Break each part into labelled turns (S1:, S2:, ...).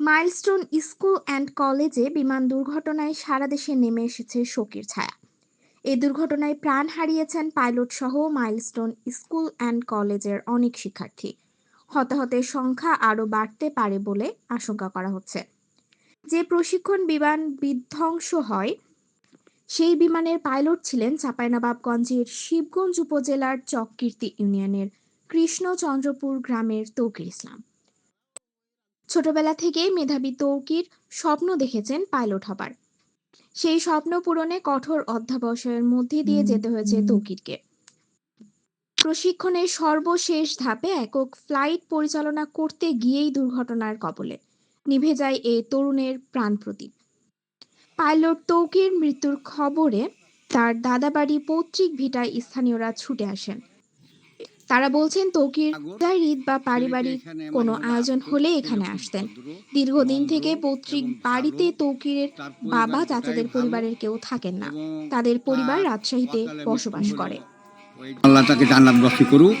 S1: Milestone school and কলেজে বিমান দুর্ঘটনায় সারা দেশে নেমে এসেছে শোকের ছায়া। এই দুর্ঘটনায় প্রাণ হারিয়েছেন পাইলট সহ মাইলস্টোন স্কুল অ্যান্ড কলেজের অনেক শিক্ষার্থী। হতাহতের সংখ্যা আরও বাড়তে পারে বলে আশঙ্কা করা হচ্ছে। যে প্রশিক্ষণ বিমান বিধ্বংস হয়, সেই বিমানের পাইলট ছিলেন চাঁপাইনবাবগঞ্জের শিবগঞ্জ উপজেলার চককীর্তি ইউনিয়নের কৃষ্ণচন্দ্রপুর গ্রামের তৌকির ইসলাম। ছোটবেলা থেকেই মেধাবী তৌকির স্বপ্ন দেখেছেন পাইলট হবার। সেই স্বপ্ন পূরণে কঠোর অধ্যাবসায়ের মধ্যে দিয়ে যেতে হয়েছে তৌকিরকে। প্রশিক্ষণের সর্বশেষ ধাপে একক ফ্লাইট পরিচালনা করতে গিয়েই দুর্ঘটনার কবলে নিভে যায় এই তরুণের প্রাণ প্রদীপ। পাইলট তৌকির মৃত্যুর খবরে তার দাদাবাড়ি পৈতৃক ভিটায় স্থানীয়রা ছুটে আসেন। তারা বলছেন তৌকির ঈদ বা পারিবারিক কোনো আয়োজন হলে এখানে আসতেন। দীর্ঘদিন থেকে পৈতৃক বাড়িতে তৌকিরের বাবা চাচাদের পরিবারের কেউ থাকেন না। তাদের পরিবার রাজশাহীতে বসবাস করে।
S2: আল্লাহ তাকে জান্নাত বাসী করুক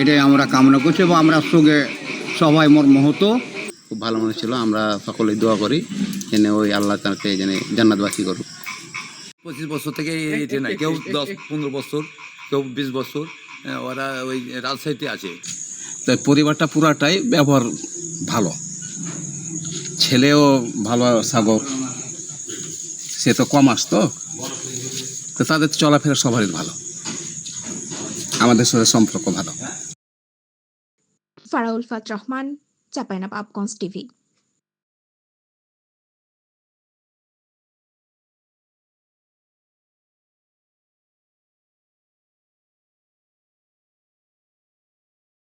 S2: এটাই আমরা কামনা করছি এবং আমরা সঙ্গে সবাই মোর মহত।
S3: খুব ভালো মনে ছিল আমরা সকলে দোয়া করি যেন ওই আল্লাহ তাকে যেন জান্নাতবাসী করুক।
S4: পঁচিশ বছর থেকে কেউ দশ পনেরো বছর কেউ বিশ বছর ওরা ওই রাজশাহীতে আছে।
S5: তো পরিবারটা পুরাটাই ব্যবহার ভালো। ছেলেও ভালো সাগর। সে তো কম আসতো। তো তাদের চলাফেরা সবারই ভালো। আমাদের সাথে সম্পর্ক ভালো।
S1: ফারাউল ফাত রহমান চাপাইনবাবগঞ্জ টিভি।